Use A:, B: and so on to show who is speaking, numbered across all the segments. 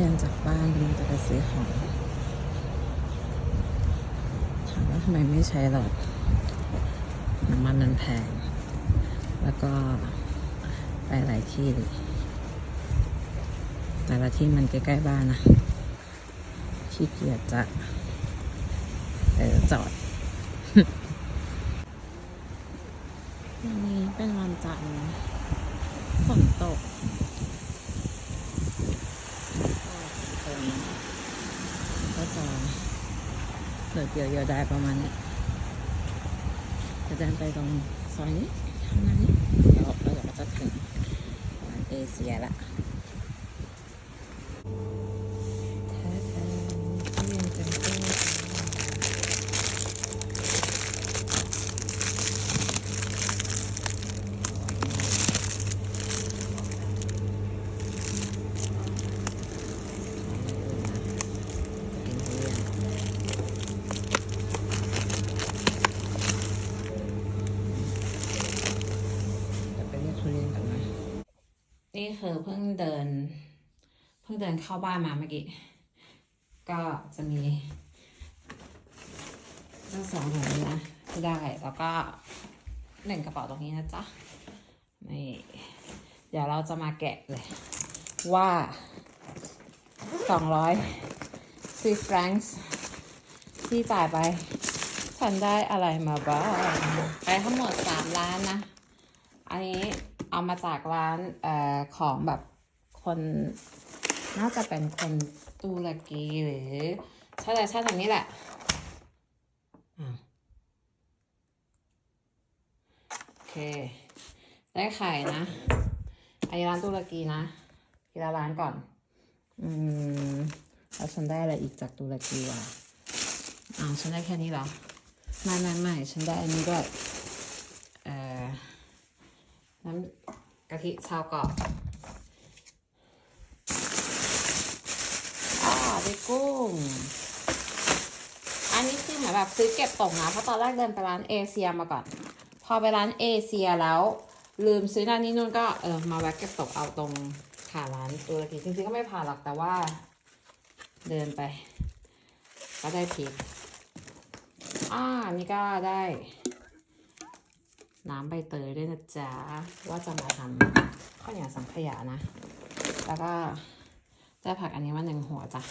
A: เดินจากบ้านลังจะไปซื้อของถามว่าทำไมไม่ใช้หรอน้ำมันมันแพง แล้วก็ไปหลายที่เลยแต่ละที่มันใกล้ๆบ้านนะขี้เกียจจะเออจอดวันนี้เป็นวันจันทร์ฝนตกคนก็จะเกิดเกี่ยวเยอะได้ประมาณนี้จะเดินไปตรงซอยนี้ทางนั้นี้แล้วเราก็จะถึงร้านเอเชียละ นี่คือเพิ่งเดิน เพิ่งเดินเข้าบ้านมาเมื่อกี้ ก็จะมีเจ้าสองของนี้นะที่ได้ แล้วก็หนึ่งกระเป๋าตรงนี้นะจ๊ะ นี่ เดี๋ยวเราจะมาแกะเลย ว่าสองร้อยซีฟรังส์ที่จ่ายไป ฉันได้อะไรมาบ้าง ไปทั้งหมดสามล้านนะ อันนี้ เอามาจากร้านเอ่อของแบบคนน่าจะเป็นคนตุรกีหรือใช่เลยใช่ทางนี้แหละโอเค ได้ไข่นะอันนี้ร้านตุรกีนะทีละร้านก่อน อืมแล้วฉันได้อะไรอีกจากตุรกีวะอ้าวฉันได้แค่นี้เหรอ ไม่ไม่ไม่ฉันได้อันนี้ด้วย เอ่อ น้ำกะทิชาวเกาะอ่าได้กุ้ง อันนี้คือเหมือนแบบซื้อเก็บตกนะ เพราะตอนแรกเดินไปร้านเอเชียมาก่อน พอไปร้านเอเชียแล้ว ลืมซื้อนั่นนี่นู่นก็เออมาแวะเก็บตกเอาตรงขาร้านตุรกีจริงๆก็ไม่ผ่านหรอกแต่ว่า เดินไป ก็ได้พริกอ่านี่ก็ได้ น้ำใบเตยด้วยนะจ๊ะ ว่าจะมาทำข้าวเหนียวสังขยานะ แล้วก็ได้ผักอันนี้มาหนึ่งหัวจ้ะ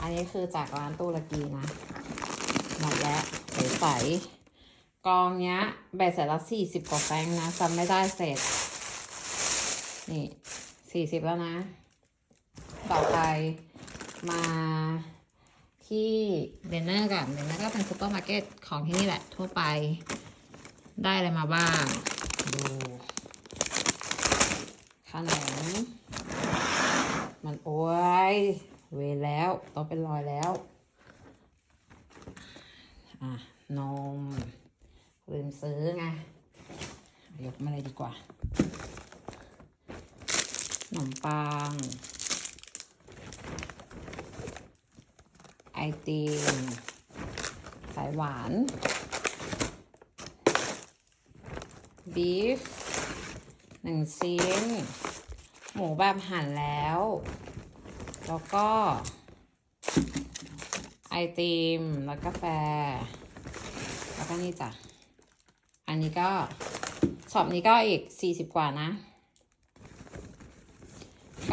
A: อันนี้คือจากร้านตุรกีนะ หมดแล้วใสๆกองเนี้ยใบเสร็จละสี่สิบกว่าแฟงนะจำไม่ได้เสร็จ นี่สี่สิบแล้วนะ ต่อไปมาที่เดนเนอร์ก่อนเดนเนอร์ก็เป็นซูเปอร์มาร์เก็ตของที่นี่แหละทั่วไป ได้อะไรมาบ้าง ดูขนมมันโอ้ยเวแล้วต้องเป็นรอยแล้ว อะ นมลืมซื้อไง ยกมาเลยดีกว่าขนมปัง ไอติมสายหวาน บีฟหนึ่งชิ้น หมูแบบหั่นแล้ว แล้วก็ ไอติม แล้วกาแฟ แล้วก็นี่จ้ะ อันนี้ก็ช็อปนี้ก็อีกสี่สิบกว่านะ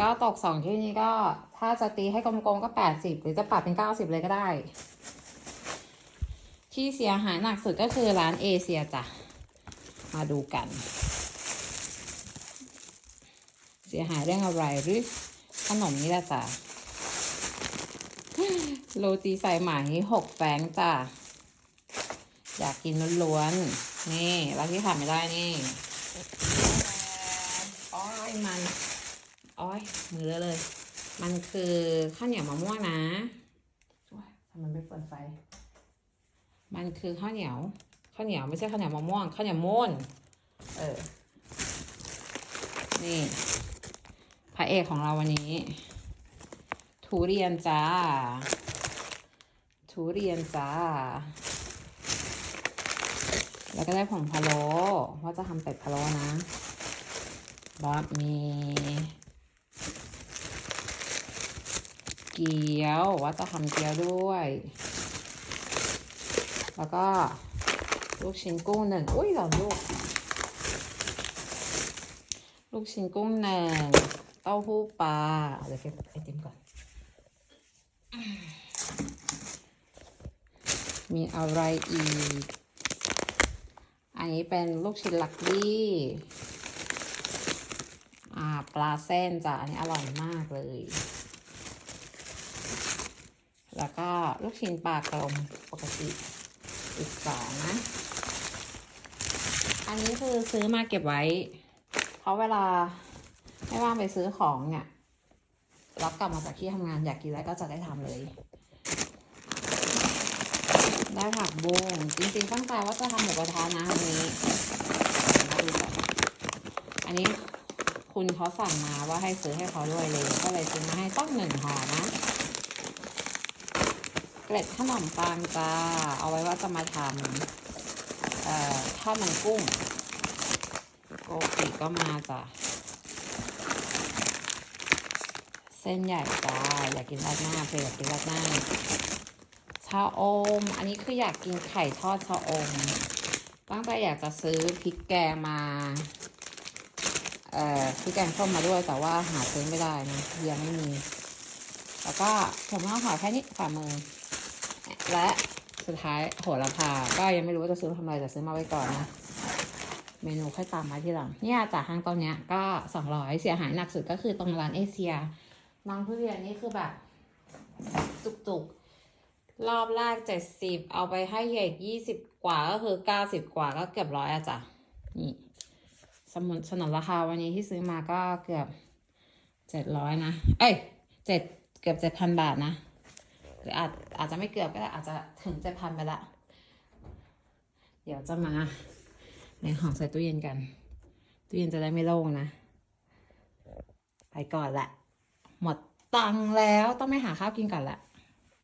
A: ก็ตกสองที่นี้ก็ถ้าจะตีให้กลมๆก็แปดสิบหรือจะปรับเป็นเก้าสิบเลยก็ได้ ที่เสียหายหนักสุดก็คือร้านเอเชียจ้ะ มาดูกัน เสียหายเรื่องอะไรหรือขนมนี่แหละจ้ะโรตีใส่ไหมหกแฟรงค์จ้ะอยากกินล้วนๆ นี่แล้วที่ขาดไม่ได้นี่อ้อยมันอ้อยมือเลอะเลย มันคือข้าวเหนียวมะม่วงนะโอ๊ยทำไมไม่เปิดไฟ มันคือข้าวเหนียว ข้าวเหนียวไม่ใช่ข้าวเหนียวมะม่วงข้าวเหนียวมูนเออ นี่ พระเอกของเราวันนี้ ทุเรียนจ้า ทุเรียนจ้า แล้วก็ได้ผงพะโล้ว่าจะทำเป็ดพะโล้นะบอสมีกี๊ยวว่าจะทำเกี๊ยวด้วย แล้วก็ ลูกชิ้นกุ้งหนึ่งอุ้ยเหรอลูก ลูกชิ้นกุ้งหนึ่งเต้าหู้ปลาเดี๋ยวเก็บไอติมก่อน มีอะไรอีก อันนี้เป็นลูกชิ้นลักกี้อ่าปลาเส้นจ้ะอันนี้อร่อยมากเลย แล้วก็ลูกชิ้นปลากลมปกติอีกสองนะ อันนี้คือซื้อมาเก็บไว้ เพราะเวลาไม่ว่างไปซื้อของเนี่ยรับกลับมาจากที่ทำงานอยากกินอะไรก็จะได้ทำเลย ได้ผักบุ้งจริงๆตั้งใจว่าจะทำหมูกระทะนะวันนี้อันนี้คุณเขาสั่งมาว่าให้ซื้อให้เขาด้วยเลย ก็เลยซื้อมาให้ต้องหนึ่งห่อนะ เกล็ดขนมปังจ้าเอาไว้ว่าจะมาทำ เอ่อทอดมันกุ้งโกกิก็มาจ้ะเส้นใหญ่จ้าอยากกินราดหน้าเพื่ออยากกินราดหน้าชาอม อันนี้คืออยากกินไข่ทอดชาอมตั้งใจอยากจะซื้อพริกแกงมาเอ่อพริกแกงส้มมาด้วยแต่ว่าหาซื้อไม่ได้นะยังไม่มี แล้วก็ผมเอาห่อแค่นี้ฝ่ามือและ สุดท้ายโหระพาก็ยังไม่รู้ว่าจะซื้อมาทำอะไรแต่ซื้อมาไว้ก่อนนะ เมนูค่อยตามมาทีหลัง เนี่ยจากห้างตอนเนี้ยก็สองร้อยเสียหายหนักสุดก็คือตรงร้านเอเชียน้องทุเรียนนี่คือแบบ จุกๆ รอบแรกเจ็ดสิบเอาไปให้เหยกยี่สิบกว่าก็คือเก้าสิบกว่าก็เกือบร้อยอะจ้ะนี่สมุนสนนราคาวันนี้ที่ซื้อมาก็เกือบเจ็ดร้อยนะ เอ้ยเจ็ดเกือบเจ็ดพันบาทนะ หรืออาจอาจจะไม่เกือบก็ได้อาจจะถึงเจ็ดพันไปละ เดี๋ยวจะมาในห่อใส่ตู้เย็นกัน ตู้เย็นจะได้ไม่โล่งนะ ไปก่อนละ หมดตังแล้วต้องไปหาข้าวกินก่อนละ